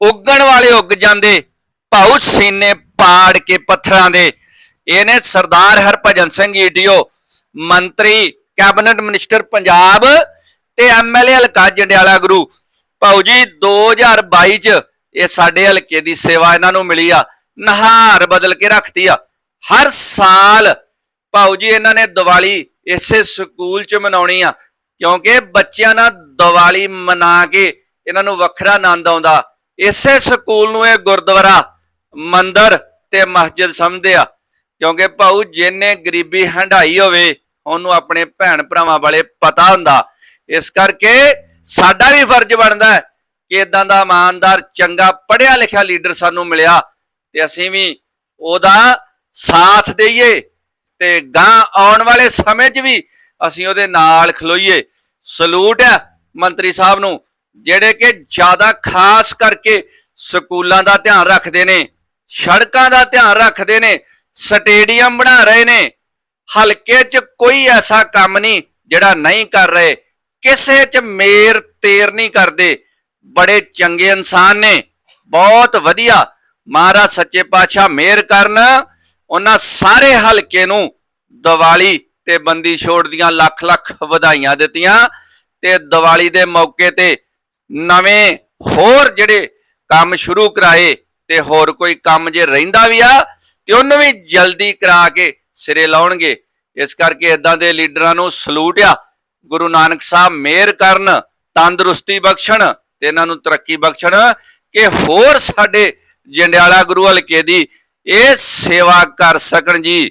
ਉੱਗਣ ਵਾਲੇ ਉੱਗ ਜਾਂਦੇ, ਭਾਉ ਸੀਨੇ ਪਾੜ ਕੇ ਪੱਥਰਾਂ ਦੇ। ਇਹਨੇ ਸਰਦਾਰ ਹਰਭਜਨ ਸਿੰਘ ਈਟੀਓ ਮੰਤਰੀ, ਕੈਬਨਿਟ ਮਿਨਿਸਟਰ ਪੰਜਾਬ ਤੇ ਐਮਐਲਏ ਹਲਕਾ ਜੰਡਿਆਲਾ ਗੁਰੂ। ਭਾਉ ਜੀ 2022 ਚ ਇਹ ਸਾਡੇ ਹਲਕੇ ਦੀ ਸੇਵਾ ਇਹਨਾਂ ਨੂੰ ਮਿਲੀ ਆ, ਨਹਾਰ ਬਦਲ ਕੇ ਰੱਖਤੀ ਆ। ਹਰ ਸਾਲ ਭਾਉ ਜੀ ਇਹਨਾਂ ਨੇ ਦੀਵਾਲੀ ਇਸੇ ਸਕੂਲ ਚ ਮਨਾਉਣੀ ਆ, ਕਿਉਂਕਿ ਬੱਚਿਆਂ ਨਾਲ ਦੀਵਾਲੀ ਮਨਾ ਕੇ ਇਹਨਾਂ ਨੂੰ ਵੱਖਰਾ ਆਨੰਦ ਆਉਂਦਾ। ਇਸੇ ਸਕੂਲ ਨੂੰ ਇਹ ਗੁਰਦੁਆਰਾ, ਮੰਦਰ ਤੇ ਮਸਜਿਦ ਸਮਝਦੇ ਆ। ਕਿਉਂਕਿ ਭਾਉ ਜਿੰਨੇ ਗਰੀਬੀ ਹੰਢਾਈ ਹੋਵੇ, ਉਹਨੂੰ ਆਪਣੇ ਭੈਣ ਭਰਾਵਾਂ ਵਾਲੇ ਪਤਾ ਹੁੰਦਾ। ਇਸ ਕਰਕੇ ਸਾਡਾ ਵੀ ਫਰਜ਼ ਬਣਦਾ ਹੈ ਕਿ ਇਦਾਂ ਦਾ ਇਮਾਨਦਾਰ, ਚੰਗਾ ਪੜ੍ਹਿਆ ਲਿਖਿਆ ਲੀਡਰ ਸਾਨੂੰ ਮਿਲਿਆ ਤੇ ਅਸੀਂ ਵੀ ਉਹਦਾ ਸਾਥ ਦੇਈਏ ਤੇ ਗਾਂ ਆਉਣ ਵਾਲੇ ਸਮੇਂ 'ਚ ਵੀ ਅਸੀਂ ਉਹਦੇ ਨਾਲ ਖਲੋਈਏ। ਸਲੂਟ ਹੈ ਮੰਤਰੀ ਸਾਹਿਬ ਨੂੰ। ਜਿਹੜੇ ਕਿ ਜ਼ਿਆਦਾ ਖਾਸ ਕਰਕੇ ਸਕੂਲਾਂ ਦਾ ਧਿਆਨ ਰੱਖਦੇ ਨੇ, ਸੜਕਾਂ ਦਾ ਧਿਆਨ ਰੱਖਦੇ ਨੇ, ਸਟੇਡੀਅਮ ਬਣਾ ਰਹੇ ਨੇ, ਹਲਕੇ 'ਚ ਕੋਈ ਐਸਾ ਕੰਮ ਨਹੀਂ ਜਿਹੜਾ ਨਹੀਂ ਕਰ ਰਹੇ। ਕਿਸੇ 'ਚ ਮੇਰ ਤੇਰ ਨਹੀਂ ਕਰਦੇ। ਬੜੇ ਚੰਗੇ ਇਨਸਾਨ ਨੇ। ਬਹੁਤ ਵਧੀਆ। ਮਹਾਰਾਜ ਸੱਚੇ ਪਾਤਸ਼ਾਹ ਮਿਹਰ ਕਰਨ, ਉਹਨਾਂ ਸਾਰੇ ਹਲਕੇ ਨੂੰ ਦੀਵਾਲੀ ਤੇ ਬੰਦੀ ਛੋੜ ਦੀਆਂ ਲੱਖ ਲੱਖ ਵਧਾਈਆਂ ਦਿੱਤੀਆਂ ਤੇ ਦੀਵਾਲੀ ਦੇ ਮੌਕੇ ਤੇ ਨਵੇਂ ਹੋਰ ਜਿਹੜੇ ਕੰਮ ਸ਼ੁਰੂ ਕਰਾਏ ਤੇ ਹੋਰ ਕੋਈ ਕੰਮ ਜੇ ਰਹਿੰਦਾ ਵੀ ਆ, ਤੇ ਉਹਨੂੰ ਵੀ ਜਲਦੀ ਕਰਾ ਕੇ ਸਿਰੇ ਲਾਉਣਗੇ। ਇਸ ਕਰਕੇ ਇਦਾਂ ਦੇ ਲੀਡਰਾਂ ਨੂੰ ਸਲੂਟ ਆ। ਗੁਰੂ ਨਾਨਕ ਸਾਹਿਬ ਮਿਹਰ ਕਰਨ, ਤੰਦਰੁਸਤੀ ਬਖਸ਼ਣ ਤੇ ਇਹਨਾਂ ਨੂੰ ਤਰੱਕੀ ਬਖਸ਼ਣ ਕਿ ਹੋਰ ਸਾਡੇ ਜੰਡਿਆਲਾ ਗੁਰੂ ਹਲਕੇ ਦੀ ਇਹ ਸੇਵਾ ਕਰ ਸਕਣ ਜੀ।